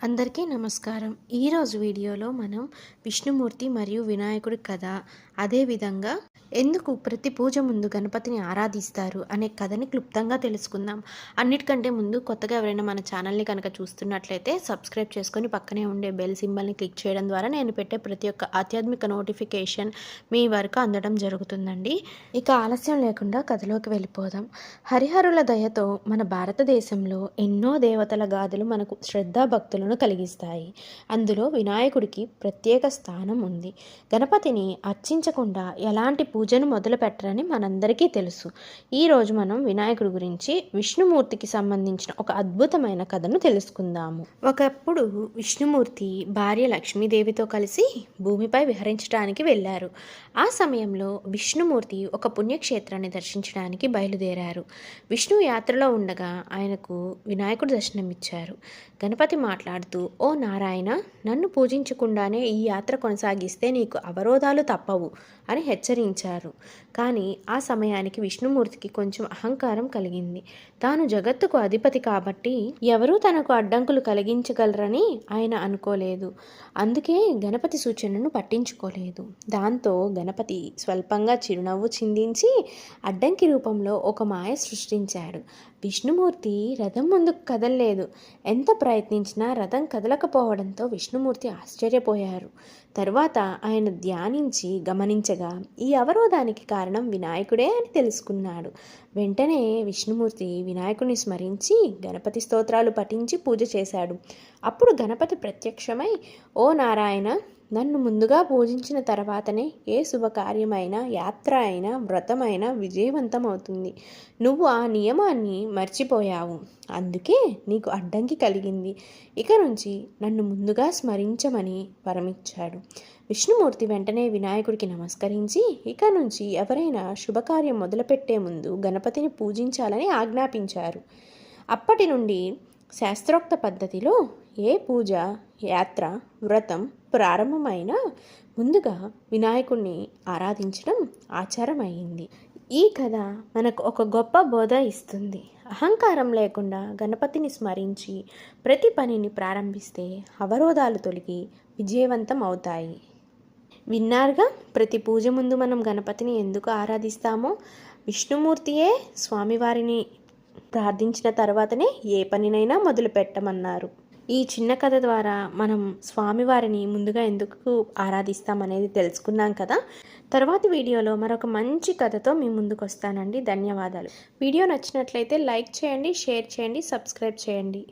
అందరికీ నమస్కారం. ఈరోజు వీడియోలో మనం విష్ణుమూర్తి మరియు వినాయకుడి కథ అదేవిధంగా ఎందుకు ప్రతి పూజ ముందు గణపతిని ఆరాధిస్తారు అనే కథని క్లుప్తంగా తెలుసుకుందాం. అన్నిటికంటే ముందు కొత్తగా ఎవరైనా మన ఛానల్ని కనుక చూస్తున్నట్లయితే సబ్స్క్రైబ్ చేసుకొని పక్కనే ఉండే బెల్ సింబల్ని క్లిక్ చేయడం ద్వారా నేను పెట్టే ప్రతి ఒక్క ఆధ్యాత్మిక నోటిఫికేషన్ మీ వరకు అందడం జరుగుతుందండి. ఇక ఆలస్యం లేకుండా కథలోకి వెళ్ళిపోదాం. హరిహరుల దయతో మన భారతదేశంలో ఎన్నో దేవతల గాథలు మనకు శ్రద్ధాభక్తులను కలిగిస్తాయి. అందులో వినాయకుడికి ప్రత్యేక స్థానం ఉంది. గణపతిని అర్చించ అర్చించకుండా ఎలాంటి పూజను మొదలు పెట్టరని మనందరికీ తెలుసు. ఈరోజు మనం వినాయకుడి గురించి విష్ణుమూర్తికి సంబంధించిన ఒక అద్భుతమైన కథను తెలుసుకుందాము. ఒకప్పుడు విష్ణుమూర్తి భార్య లక్ష్మీదేవితో కలిసి భూమిపై విహరించడానికి వెళ్ళారు. ఆ సమయంలో విష్ణుమూర్తి ఒక పుణ్యక్షేత్రాన్ని దర్శించడానికి బయలుదేరారు. విష్ణు యాత్రలో ఉండగా ఆయనకు వినాయకుడు దర్శనమిచ్చారు. గణపతి మాట్లాడుతూ ఓ నారాయణ నన్ను పూజించకుండానే ఈ యాత్ర కొనసాగిస్తే నీకు అవరోధాలు తప్పవు. అని హెచ్చరించారు. కానీ ఆ సమయానికి విష్ణుమూర్తికి కొంచెం అహంకారం కలిగింది. తాను జగత్తుకు అధిపతి కాబట్టి ఎవరూ తనకు అడ్డంకులు కలిగించగలరని ఆయన అనుకోలేదు. అందుకే గణపతి సూచనను పట్టించుకోలేదు. దాంతో గణపతి స్వల్పంగా చిరునవ్వు చిందించి అడ్డంకి రూపంలో ఒక మాయ సృష్టించాడు. విష్ణుమూర్తి రథం ముందుకు కదలలేదు. ఎంత ప్రయత్నించినా రథం కదలకపోవడంతో విష్ణుమూర్తి ఆశ్చర్యపోయారు. తరువాత ఆయన ధ్యానించి గమనించగా ఈ అవరోధానికి కారణం వినాయకుడే అని తెలుసుకున్నాడు. వెంటనే విష్ణుమూర్తి వినాయకుడిని స్మరించి గణపతి స్తోత్రాలు పఠించి పూజ చేశాడు. అప్పుడు గణపతి ప్రత్యక్షమై ఓ నారాయణ నన్ను ముందుగా పూజించిన తర్వాతనే ఏ శుభకార్యమైనా యాత్ర అయినా వ్రతమైనా విజయవంతమవుతుంది. నువ్వు ఆ నియమాన్ని మర్చిపోయావు. అందుకే నీకు అడ్డంకి కలిగింది. ఇక నుంచి నన్ను ముందుగా స్మరించమని వరమిచ్చాడు. విష్ణుమూర్తి వెంటనే వినాయకుడికి నమస్కరించి ఇక నుంచి ఎవరైనా శుభకార్యం మొదలుపెట్టే ముందు గణపతిని పూజించాలని ఆజ్ఞాపించారు. అప్పటి నుండి శాస్త్రోక్త పద్ధతిలో ఏ పూజ యాత్ర వ్రతం ప్రారంభమైన ముందుగా వినాయకుణ్ణి ఆరాధించడం ఆచారమైంది ఈ కథ మనకు ఒక గొప్ప బోధ ఇస్తుంది. అహంకారం లేకుండా గణపతిని స్మరించి ప్రతి పనిని ప్రారంభిస్తే అవరోధాలు తొలగి విజయవంతం అవుతాయి. విన్నారుగా? ప్రతి పూజ ముందు మనం గణపతిని ఎందుకు ఆరాధిస్తామో? విష్ణుమూర్తియే స్వామివారిని ప్రార్థించిన తర్వాతనే ఏ పనినైనా మొదలు పెట్టమన్నారు. ఈ చిన్న కథ ద్వారా మనం స్వామివారిని ముందుగా ఎందుకు ఆరాధిస్తామనేది తెలుసుకున్నాం కదా? తర్వాతి వీడియోలో మరొక మంచి కథతో మీ ముందుకు వస్తానండి ధన్యవాదాలు. వీడియో నచ్చినట్లయితే లైక్ చేయండి షేర్ చేయండి సబ్స్క్రైబ్ చేయండి.